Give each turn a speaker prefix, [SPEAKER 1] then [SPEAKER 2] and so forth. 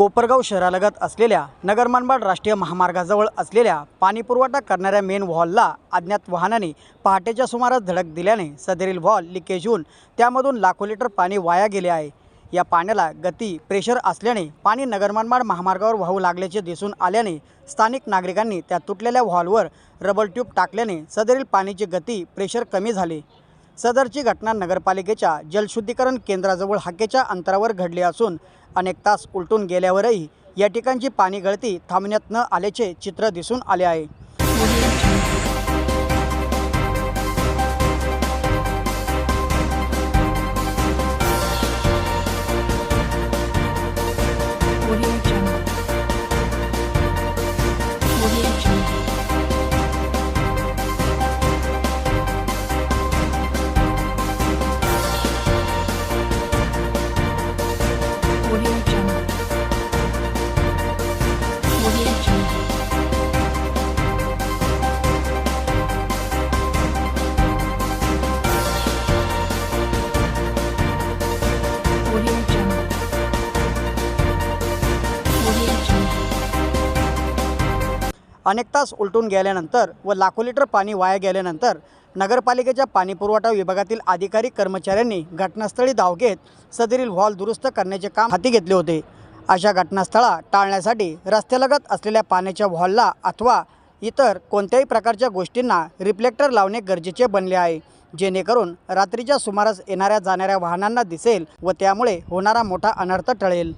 [SPEAKER 1] कोपरगाव शहरालगत असलेल्या नगरमानबाड राष्ट्रीय महामार्गाजवळ असलेल्या पाणीपुरवठा करणाऱ्या मेन व्हॉलला अज्ञात वाहनाने पहाटेच्या सुमारास धडक दिल्याने सदरील व्हॉल लिकेज होऊन त्यामधून लाखो लिटर पाणी वाया गेले आहे. या पाण्याला गती प्रेशर असल्याने पाणी नगरमानबाड महामार्गावर वाहू लागल्याचे दिसून आल्याने स्थानिक नागरिकांनी त्या तुटलेल्या व्हॉलवर रबर ट्यूब टाकल्याने सदरील पाण्याची गती प्रेशर कमी झाले. सदरची घटना नगरपालिकेच्या जलशुद्धीकरण केंद्राजवळ हाकेच्या अंतरावर घडली असून अनेक तास उलटून गेल्यावरही या ठिकाणची पाणी गळती थांबण्यात न आल्याचे चित्र दिसून आले आहे. अनेक तास उलटून गेल्यानंतर व लाखो लिटर पाणी वाया गेल्यानंतर नगरपालिकेच्या पाणीपुरवठा विभागातील अधिकारी कर्मचाऱ्यांनी घटनास्थळी धाव घेत सदरील व्हॉल दुरुस्त करण्याचे काम हाती घेतले होते. अशा घटनास्थळा टाळण्यासाठी रस्त्यालगत असलेल्या पाण्याच्या व्हॉलला अथवा इतर कोणत्याही प्रकारच्या गोष्टींना रिफ्लेक्टर लावणे गरजेचे बनले आहे जेणेकरून रात्रीच्या सुमारास येणाऱ्या जाणाऱ्या वाहनांना दिसेल व त्यामुळे होणारा मोठा अनर्थ टळेल.